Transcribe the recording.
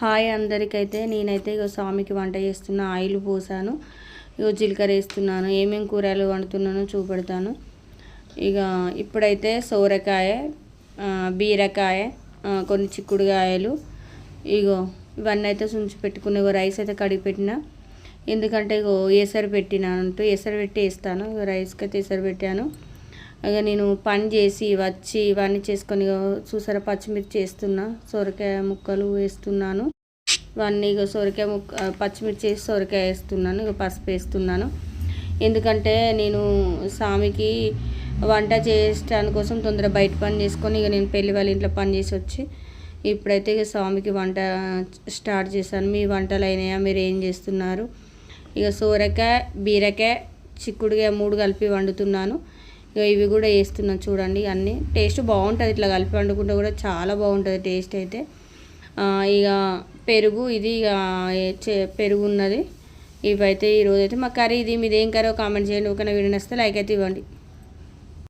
Hi అందరికైతే నేనైతే ఇక స్వామికి వంట చేస్తున్న ఆయిల్ పోసాను. ఇక జీలకర్ర వేస్తున్నాను. ఏమేమి కూరలు వండుతున్నానో చూపెడతాను. ఇక ఇప్పుడైతే సోరకాయ బీరకాయ కొన్ని చిక్కుడుకాయలు. ఇగో ఇవన్నీ అయితే సుంచి పెట్టుకుని ఇగో రైస్ అయితే కడిగి పెట్టిన. ఎందుకంటే ఇగో ఏసరి పెట్టినాను అంటూ ఏసరి పెట్టి వేస్తాను. రైస్కి అయితే ఏసరి పెట్టాను. ఇక నేను పని చేసి వచ్చి ఇవన్నీ చేసుకొని చూసారా పచ్చిమిర్చి వేస్తున్నా సొరకాయ ముక్కలు వేస్తున్నాను. ఇవన్నీ ఇక సొరకాయ ముక్క పచ్చిమిర్చి వేసి సొరకాయ వేస్తున్నాను ఇక పసుపు వేస్తున్నాను. ఎందుకంటే నేను స్వామికి వంట చేయడానికి కోసం తొందర బయట పని చేసుకొని ఇక నేను పెళ్ళి వాళ్ళ ఇంట్లో పని చేసి వచ్చి ఇప్పుడైతే ఇక స్వామికి వంట స్టార్ట్ చేశాను. మీ వంటలు అయినాయా? మీరు ఏం చేస్తున్నారు? ఇక సోరకాయ బీరకాయ చిక్కుడుకాయ మూడు కలిపి వండుతున్నాను. ఇవి కూడా వేస్తున్నాను చూడండి అన్నీ. టేస్ట్ బాగుంటుంది ఇట్లా కలిపి వండుకుంటే కూడా చాలా బాగుంటుంది టేస్ట్ అయితే. ఇక పెరుగు ఇది ఇక పెరుగు ఉన్నది. ఇవైతే ఈరోజు అయితే మా కర్రీ ఇది. మీదేం కర్రీ కామెంట్ చేయండి. ఒక వీడియో నచ్చితే లైక్ అయితే ఇవ్వండి.